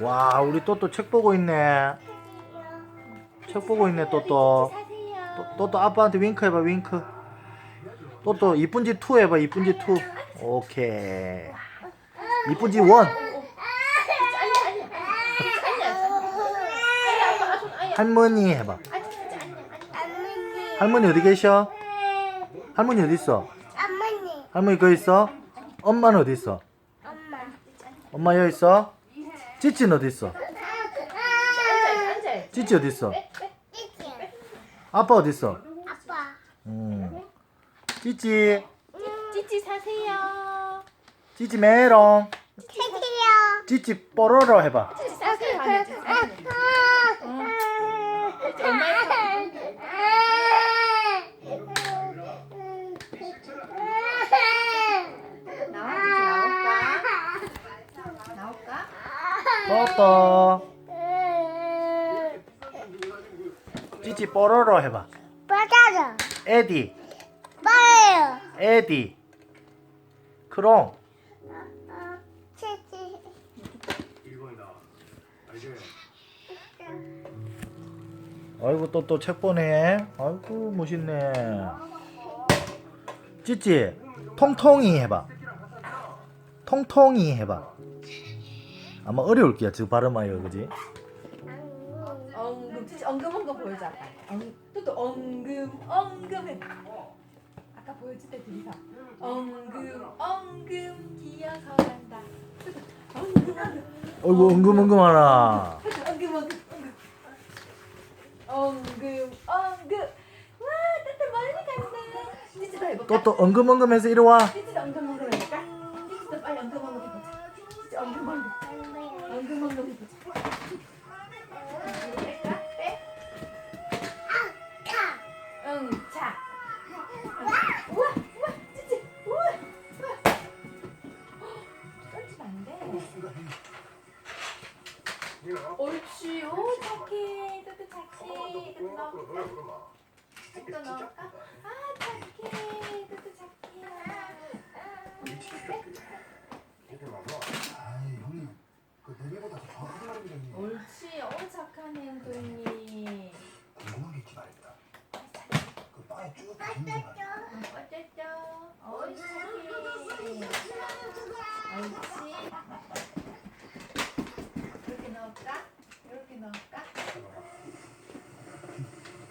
와 우리 또또 책 보고 있네. 책 보고 있네 또또. 또또 아빠한테 윙크 해봐 윙크. 또또 이쁜지 투 해봐 이쁜지 투. 오케이. 이쁜지 원. 할머니 해봐. 할머니 어디 계셔? 할머니 어디 있어? 할머니. 거기 있어? 엄마는 어디 있어? 엄마. 엄마 여기 있어 찌찌는 어디 있어. 찌찌 어디 있어 찌찌, 아빠 어디 있어 아빠. 음. 찌찌 찌찌 사세요. 찌찌 메롱. 찌찌 뽀로로 해봐 찌찌 사세요. 하면 찌찌 사세요. 찌찌 얼마에 나와 찌찌 나올까? 나올까? 또또 찌찌 뽀로로 해봐. 맞아요. 에디. 맞아요. 에디. 크롱. 찌찌. 아이고 또 또 책 보네. 아이고 멋있네. 찌찌 통통이 해봐. 통통이 해봐 아마 어려울 게야 저 발음하기가 그지 엉금 엉금엉금 보여줘 또또 엉금 엉금 해. 아까 보여줄 때 둘이서 엉금 엉금 기어서 간다. 엉금 엉금 어이구 엉금엉금하나 엉금 엉금 엉금 엉금 엉금 와 따뜻 멀리 간다. 찌찌도 해볼까? 또또 엉금엉금해서 이리 와 찌찌도 엉금 엉금 해볼까? 찌찌도 빨리 엉금 엉금 해보자. 옳지, 오 착해, 또또 착해, 또또 넣을까? 또또 넣을까? 아 착해, 또또 착해. 아이 형님 그 내비보다 더 정확하게 말해주셨네 옳지, 오 착하네 형돈이. 말입니다 그 바에 쭉거 어쨌죠? 옳지.